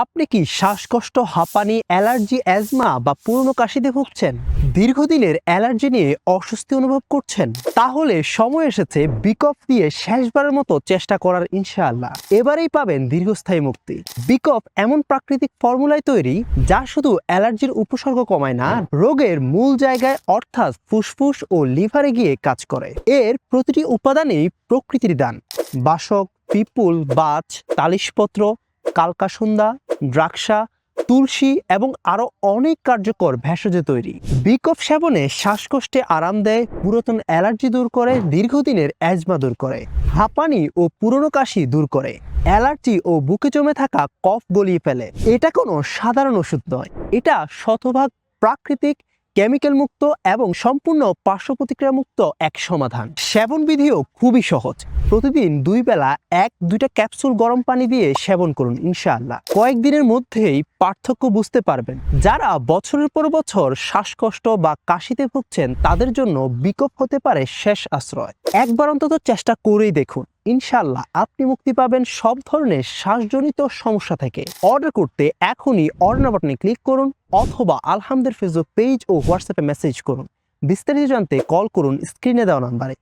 আপনি কি শ্বাসকষ্ট, হাঁপানি, অ্যালার্জি, অ্যাজমা বা পুরনো কাশিতে ভুগছেন? দীর্ঘদিনের অ্যালার্জি নিয়ে অস্বস্তি অনুভব করছেন? তাহলে সময় এসেছে বিকফ দিয়ে শেষবারের মতো চেষ্টা করার ইনশাআল্লাহ। এবারেই পাবেন দীর্ঘস্থায়ী মুক্তি। বিকফ এমন প্রাকৃতিক ফর্মুলায় তৈরি যা শুধু অ্যালার্জির উপসর্গ কমায় না, রোগের মূল জায়গায় অর্থাৎ ফুসফুস ও লিভারে গিয়ে কাজ করে। এর প্রতিটি উপাদানেই প্রকৃতির দান। বাসক, পিপুল বাছ তালিশপত্র কালকাসুন্দা দ্রাক্ষা, তুলসী এবং আরও অনেক কার্যকর ভেষজ তৈরি। বিকফ সেবনে শ্বাসকষ্টে আরাম দেয়, পুরাতন অ্যালার্জি দূর করে, দীর্ঘদিনের অ্যাজমা দূর করে, হাঁপানি ও পুরনো কাশি দূর করে, অ্যালার্জি ও বুকে জমে থাকা কফ গলিয়ে ফেলে। এটা কোনো সাধারণ ওষুধ নয়, এটা শতভাগ প্রাকৃতিক কেমিক্যাল মুক্ত এবং সম্পূর্ণ পার্শ্ব প্রতিক্রিয়া মুক্ত এক সমাধান। সেবন বিধিও খুবই সহজ। প্রতিদিন দুই বেলা এক দুইটা ক্যাপসুল গরম পানি দিয়ে সেবন করুন, ইনশাআল্লাহ। কয়েকদিনের মধ্যেই পার্থক্য বুঝতে পারবেন। যারা বছরের পর বছর শ্বাসকষ্ট বা কাশিতে ভুগছেন, তাদের জন্য বিকপ হতে পারে শেষ আশ্রয়। একবার অন্তত চেষ্টা করেই দেখুন। ইনশাআল্লাহ আপনি মুক্তি পাবেন সব ধরনের শ্বাসজনিত সমস্যা থেকে। অর্ডার করতে এখনই অর্ডার বাটনে ক্লিক করুন অথবা আলহামদের ফেসবুক পেজ ও হোয়াটসঅ্যাপে মেসেজ করুন। বিস্তারিত জানতে কল করুন স্ক্রিনে দেওয়া নাম্বারে।